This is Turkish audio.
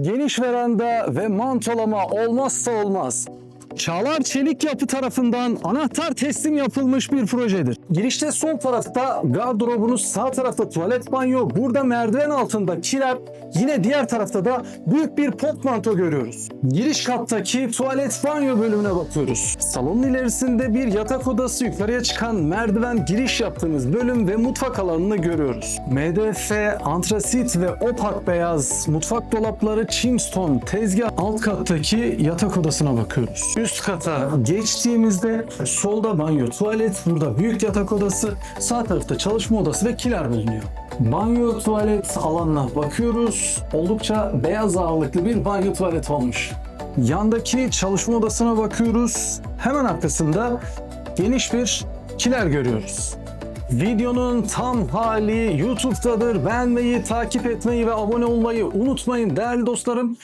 Geniş veranda ve mantolama olmazsa olmaz. Çağlar Çelik Yapı tarafından anahtar teslim yapılmış bir projedir. Girişte sol tarafta gardırobunuz, sağ tarafta tuvalet banyo, burada merdiven altında kiler, yine diğer tarafta da büyük bir portmanto görüyoruz. Giriş kattaki tuvalet banyo bölümüne bakıyoruz. Salonun ilerisinde bir yatak odası, yukarıya çıkan merdiven giriş yaptığımız bölüm ve mutfak alanını görüyoruz. MDF, antrasit ve opak beyaz mutfak dolapları Chimstone tezgah alt kattaki yatak odasına bakıyoruz. Üst kata geçtiğimizde solda banyo, tuvalet, burada büyük yatak odası, sağ tarafta çalışma odası ve kiler bulunuyor. Banyo tuvalet alanına bakıyoruz. Oldukça beyaz ağırlıklı bir banyo tuvalet olmuş. Yandaki çalışma odasına bakıyoruz. Hemen arkasında geniş bir kiler görüyoruz. Videonun tam hali YouTube'dadır. Beğenmeyi, takip etmeyi ve abone olmayı unutmayın değerli dostlarım.